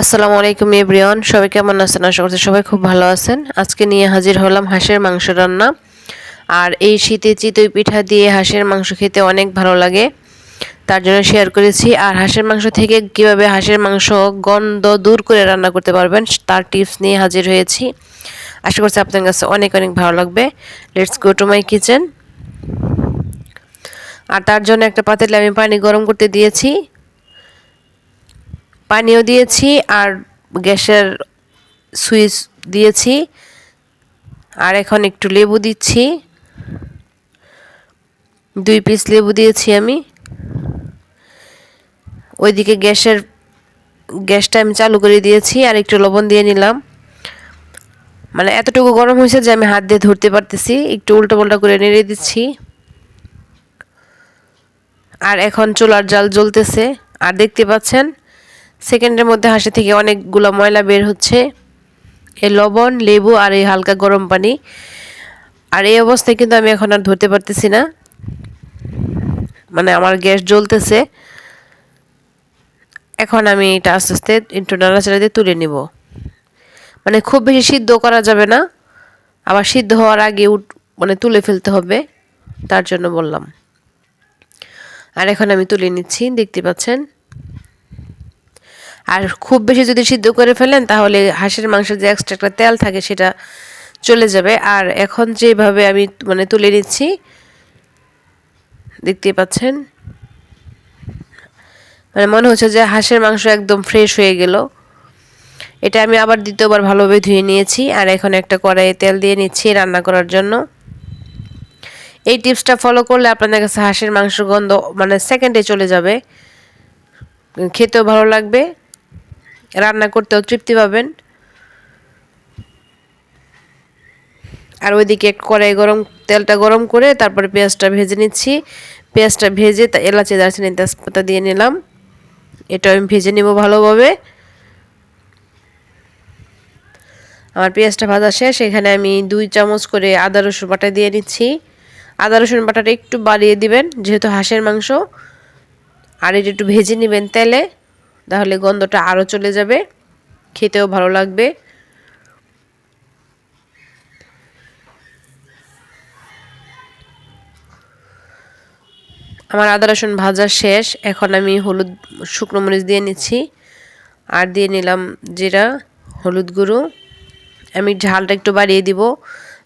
আসসালামু আলাইকুম, এভরিওয়ান। সবাই কেমন আছেন? আশা করছি সবাই খুব ভালো আছেন। আজকে নিয়ে হাজির হলাম হাঁসের মাংস রান্না। আর এই শীতে চিতই পিঠা দিয়ে হাঁসের মাংস খেতে অনেক ভালো লাগে। তার জন্য শেয়ার করেছি। আর হাঁসের মাংস থেকে কীভাবে হাঁসের মাংস গন্ধ দূর করে রান্না করতে পারবেন, তার টিপস নিয়ে হাজির হয়েছি। আশা করছি আপনার কাছে অনেক অনেক ভালো লাগবে। Let's go to my kitchen আর তার জন্য একটা পাতিলে আমি পানি গরম করতে দিয়েছি। পানিও দিয়েছি আর গ্যাসের সুইচ দিয়েছি। আর এখন একটু লেবু দিচ্ছি। দুই পিস লেবু দিয়েছি আমি। ওইদিকে গ্যাসের গ্যাসটা আমি চালু করে দিয়েছি আর একটু লবণ দিয়ে নিলাম। মানে এতটুকু গরম হয়েছে যে আমি হাত দিয়ে ধরতে পারতেছি। একটু উল্টো পাল্টা করে নেড়ে দিচ্ছি। আর এখন চুলার জাল জ্বলতেছে। আর দেখতে পাচ্ছেন সেকেন্ডের মধ্যে হাসি থেকে অনেকগুলো ময়লা বের হচ্ছে। এই লবণ, লেবু আর এই হালকা গরম পানি। আর এই অবস্থায় কিন্তু আমি এখন আর ধরতে পারতেছি না। মানে আমার গ্যাস জ্বলতেছে। এখন আমি এটা আস্তে আস্তে একটু নাড়াচাড়া দিয়ে তুলে নিব। মানে খুব বেশি সিদ্ধ করা যাবে না। আবার সিদ্ধ হওয়ার আগে উঠ মানে তুলে ফেলতে হবে। তার জন্য বললাম। আর এখন আমি তুলে নিচ্ছি, দেখতে পাচ্ছেন? আর খুব বেশি যদি সিদ্ধ করে ফেলেন, তাহলে হাঁসের মাংসের যে এক্সট্রা একটা তেল থাকে সেটা চলে যাবে। আর এখন যেভাবে আমি মানে তুলে নিচ্ছি দেখতে পাচ্ছেন? মানে মনে হচ্ছে যে হাঁসের মাংস একদম ফ্রেশ হয়ে গেল। এটা আমি আবার দ্বিতীয়বার ভালোভাবে ধুয়ে নিয়েছি, আর এখন একটা কড়াইয়ে তেল দিয়ে নিচ্ছি রান্না করার জন্য। এই টিপসটা ফলো করলে আপনাদের কাছে হাঁসের মাংস গন্ধ মানে সেকেন্ডে চলে যাবে। খেতেও ভালো লাগবে। রান্না করতেও তৃপ্তি পাবেন। আর ওইদিকে কড়াই গরম, তেলটা গরম করে তারপরে পেঁয়াজটা ভেজে নিচ্ছি। পেঁয়াজটা ভেজে তা এলাচি, দারচিনি, তেজপাতা দিয়ে নিলাম। এটা আমি ভেজে নেব ভালোভাবে। আমার পেঁয়াজটা ভাজা শেষ, এখানে আমি দুই চামচ করে আদা, রসুন বাটা দিয়ে নিচ্ছি। আদা, রসুন বাটাটা একটু বাড়িয়ে দিবেন, যেহেতু হাঁসের মাংস। আর এটা একটু ভেজে নেবেন তেলে। তাহলে গন্ধটা আরও চলে যাবে। খেতেও ভালো লাগবে। আমার আদা, রসুন ভাজা শেষ। এখন আমি হলুদ, শুকনো মরিচ দিয়ে নিচ্ছি। আর দিয়ে নিলাম জিরা, হলুদ গুঁড়ো। আমি ঝালটা একটু বাড়িয়ে দিব।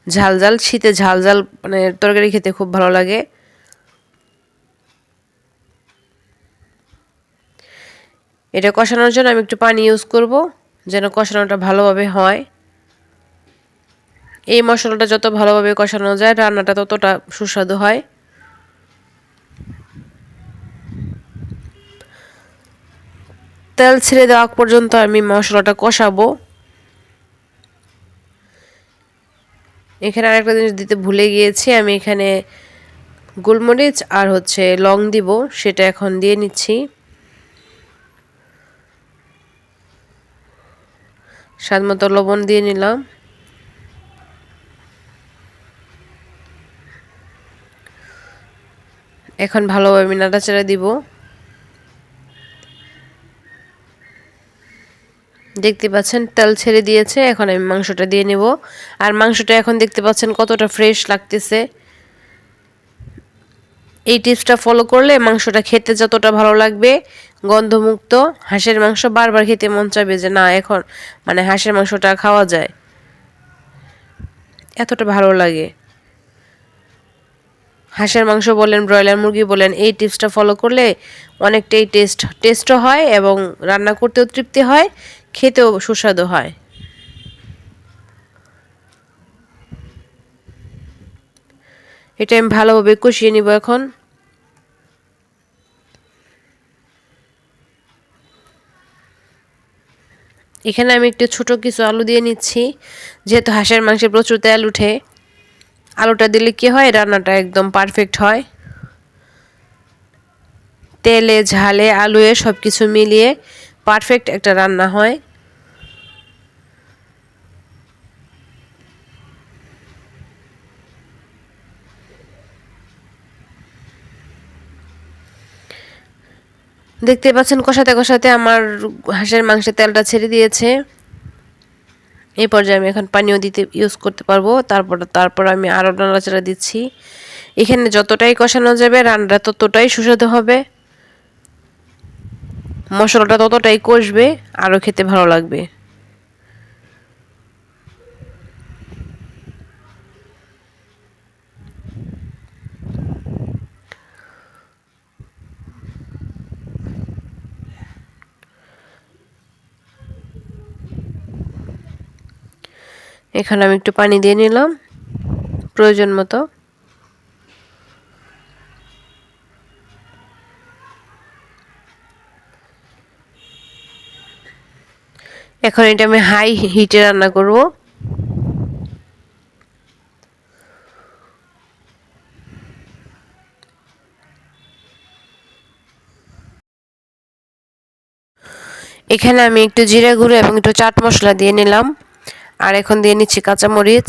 ঝাল ঝাল, শীতে ঝাল ঝাল মানে তরকারি খেতে খুব ভালো লাগে। এটা কষানোর জন্য আমি একটু পানি ইউজ করব যেন কষানোটা ভালোভাবে হয়। এই মশলাটা যত ভালোভাবে কষানো যায়, রান্নাটা ততটা সুস্বাদু হয়। তেল ছেড়ে দেওয়া পর্যন্ত আমি মশলাটা কষাবো। এখানে আরেকটা জিনিস দিতে ভুলে গিয়েছি, আমি এখানে গোলমরিচ আর হচ্ছে লং দিব, সেটা এখন দিয়ে নিচ্ছি। স্বাদ মতো লবণ দিয়ে নিলাম। এখন ভালোভাবে নাড়াচাড়া দিব। দেখতে পাচ্ছেন, তেল ছেড়ে দিয়েছে, এখন আমি মাংসটা দিয়ে নেব। আর মাংসটা এখন দেখতে পাচ্ছেন কতটা ফ্রেশ লাগতেছে। এই টিপসটা ফলো করলে মাংসটা খেতে যতটা ভালো লাগবে, গন্ধমুক্ত, হাঁসের মাংস বারবার খেতে মন চাবে যে না, এখন মানে হাঁসের মাংসটা খাওয়া যায়। এতটা ভালো লাগে। হাঁসের মাংস বলেন, ব্রয়লার মুরগি বলেন, এই টিপসটা ফলো করলে অনেকটাই টেস্ট টেস্টও হয় এবং রান্না করতেও তৃপ্তি হয়, খেতেও সুস্বাদু হয়। এটা আমি ভালোভাবে কষিয়ে নিব এখন। এখানে আমি একটু ছোট কিছু আলু দিয়ে নিচ্ছি, যেহেতু হাঁসের মাংসে প্রচুর তেল উঠে। আলুটা দিলে কি হয়? রান্নাটা একদম পারফেক্ট হয়। তেলে, ঝালে, আলুয়ে সব কিছু মিলিয়ে পারফেক্ট একটা রান্না হয়। দেখতে পাচ্ছেন কষাতে কষাতে আমার হাঁসের মাংসের তেলটা ছেড়ে দিয়েছে। এই পর্যায়ে আমি এখন পানিও দিতে ইউজ করতে পারব। তারপর তারপর আমি আরও নাড়াচাড়া দিচ্ছি। এখানে যতটাই কষানো যাবে, রান্নাটা ততটাই সুস্বাদু হবে। মশলাটা ততটাই কষবে, আরও খেতে ভালো লাগবে। এখানে আমি একটু পানি দিয়ে নিলাম, প্রয়োজন মতো। এখন এটা আমি হাই হিটে রান্না করব। এখানে আমি একটু জিরা গুঁড়ো এবং একটু চাট মশলা দিয়ে নিলাম। আর এখন দিয়ে নিচ্ছি কাঁচামরিচ।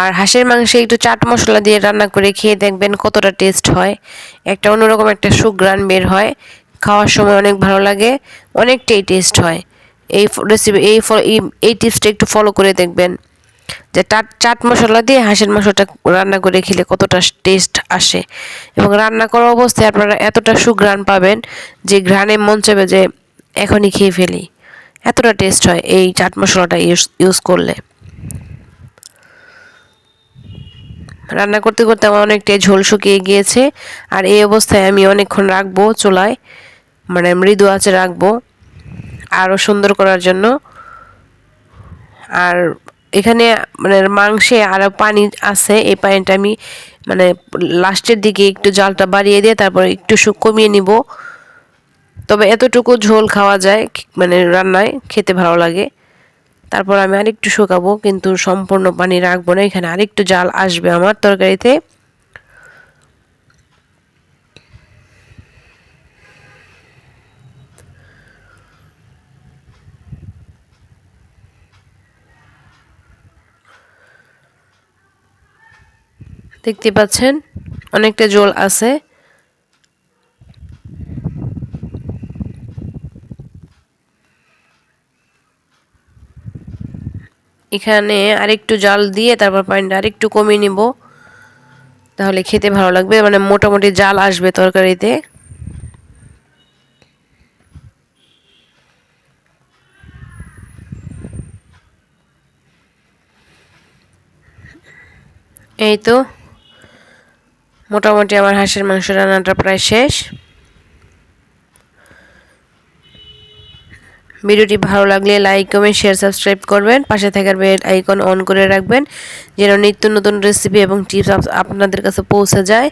আর হাঁসের মাংসে একটু চাট মশলা দিয়ে রান্না করে খেয়ে দেখবেন কতটা টেস্ট হয়। একটা অন্যরকম একটা সুগ্রান বের হয়। খাওয়ার সময় অনেক ভালো লাগে, অনেকটাই টেস্ট হয়। এই রেসিপি এই এই টিপসটা একটু ফলো করে দেখবেন। যে চাট চাট মশলা দিয়ে হাঁসের মাংসটা রান্না করে খেলে কতটা টেস্ট আসে। এবং রান্না করা অবস্থায় আপনারা এতটা সুঘ্রাণ পাবেন যে ঘ্রাণে মন চাবে যে এখনই খেয়ে ফেলি। এতটা টেস্ট হয় এই চাট মশলাটা ইউজ করলে। রান্না করতে করতে আমার অনেকটাই ঝোল শুকিয়ে গিয়েছে। আর এই অবস্থায় আমি অনেকক্ষণ রাখব চুলায়। মানে মৃদু আছে রাখব আরও সুন্দর করার জন্য। আর এখানে মানে মাংসে আরও পানি আছে, এই পানিটা আমি মানে লাস্টের দিকে একটু জালটা বাড়িয়ে দিয়ে তারপর একটু কমিয়ে নিব। তবে এতটুকু ঝোল খাওয়া যায় মানে রান্নায় খেতে ভালো লাগে। তারপর আমি আরেকটু শুকাবো, কিন্তু সম্পূর্ণ পানি রাখব না। এখানে আরেকটু জাল আসবে আমার তরকারিতে। দেখতে পাচ্ছেন? অনেকটা জল আছে। এখানে আরেকটু জাল দিয়ে তারপর পানিটা আরেকটু কমিয়ে নিব। তাহলে খেতে ভালো লাগবে মানে মোটামুটি জাল আসবে তরকারিতে। এই তো, মোটামুটি আমার হাঁসের মাংস রান্নাটা প্রায় শেষ। ভিডিওটি ভালো লাগলে লাইক, কমেন্ট শেয়ার সাবস্ক্রাইব করবেন। পাশে থাকার বেল আইকন অন করে রাখবেন, যেন নিত্য নতুন রেসিপি এবং টিপস আপনাদের কাছে পৌঁছে যায়।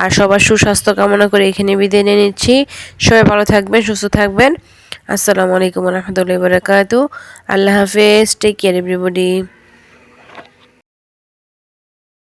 আর সবার সুস্বাস্থ্য কামনা করে এখানে বিদায় নিয়ে নিচ্ছি। সবাই ভালো থাকবেন, সুস্থ থাকবেন। আসসালামু আলাইকুম রহমতুল্লাহ বরকাতু আল্লাহ হাফেজ। Take care everybody